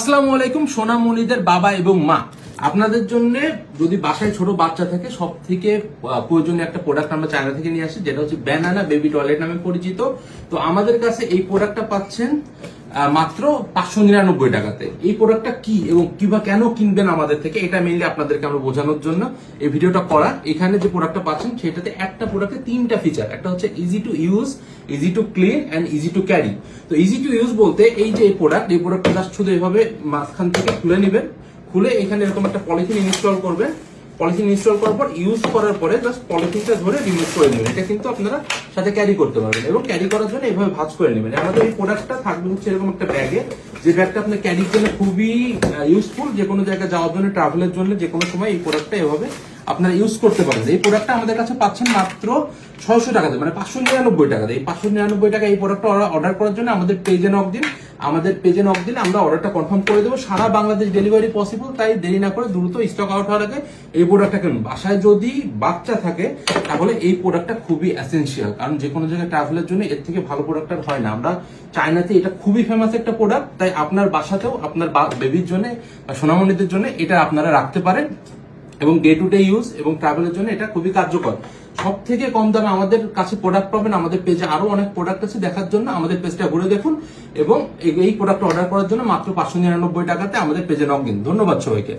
আসসালামু আলাইকুম, সোনামণিদের বাবা এবং মা। আপনাদের জন্য যদি বাসায় ছোট বাচ্চা থাকে সব থেকে প্রয়োজনীয় একটা প্রোডাক্ট আমরা চায়না থেকে নিয়ে আসি, যেটা হচ্ছে ব্যানানা বেবি টয়লেট নামে পরিচিত। তো আমাদের কাছে এই প্রোডাক্টটা পাচ্ছেন মাত্র পাঁচশো নিরানব্বই টাকাতে। এই প্রোডাক্টটা কি এবং কিবা কেন কিনবেন আমাদের থেকে, এটা মেনলি আপনাদেরকে আমরা বোঝানোর জন্য। এই ভিডিওটা করা, এখানে যে প্রোডাক্টটা পাচ্ছেন, সেটাতে একটা প্রোডাক্টে তিনটা ফিচার একটা হচ্ছে easy to use easy to clean and easy to carry তো ইজি টু ইউজ বলতে এই যে প্রোডাক্ট এই প্রোডাক্টটা জাস্ট শুধু এভাবে মাঝখান থেকে খুলে নেবেন। খুলে এখানে এরকম একটা পলিথিন ইনস্টল করবেন। পলিথিন ইনস্টল করার পর ইউজ করার পরে জাস্ট পলিথিনটা ধরে রিমুভ করে নেবেন। এটা কিন্তু আপনারা সাথে ক্যারি করতে পারবেন এবং ক্যারি করার জন্য এইভাবে ভাজ করে নেবেন। আমাদের এই প্রোডাক্টটা থাকবে হচ্ছে এরকম একটা ব্যাগে যে ব্যাগটা আপনার ক্যারির জন্য খুবই ইউজফুল যে কোনো জায়গায় যাওয়ার জন্য ট্রাভেলের জন্য যে কোনো সময় এই প্রোডাক্টটা এভাবে আপনারা ইউজ করতে পারেন। এই প্রোডাক্টটা আমাদের কাছে পাচ্ছেন মাত্র ছয়শো টাকাতে মানে পাঁচশো নিরানব্বই টাকাতে এই পাঁচশো নিরানব্বই টাকা এই প্রোডাক্টটা অর্ডার করার জন্য আমাদের পেজে নক দিন। আমাদের পেজে নক দিন আমরা অর্ডারটা কনফার্ম করে দেবো। সারা বাংলাদেশ ডেলিভারি পসিবল তাই দেরি না করে দ্রুত স্টক আউট হওয়ার আগে এই প্রোডাক্টটা কিনুন বাসায় যদি বাচ্চা থাকে, তাহলে এই প্রোডাক্টটা খুবই এসেন্সিয়াল কারণ যে কোনো জায়গায় ট্রাভেলের জন্য এর থেকে ভালো প্রোডাক্ট আর হয় না। আমরা চায়নাতে এটা খুবই ফেমাস একটা প্রোডাক্ট তাই আপনার বাসাতেও আপনার বেবির জন্য বা সোনামণিদের জন্য এটা আপনারা রাখতে পারেন। এবং ডে টু ডে ইউজ এবং ট্রাভেলের জন্য এটা খুবই কার্যকর। সব থেকে কম দামে আমাদের কাছে প্রোডাক্ট পাবেন আমাদের পেজে আরও অনেক প্রোডাক্ট আছে দেখার জন্য। আমাদের পেজটা ঘুরে দেখুন এবং এই- প্রোডাক্ট অর্ডার করার জন্য মাত্র পাঁচশো নিরানব্বই টাকাতে আমাদের পেজে নক দিন ধন্যবাদ সবাইকে।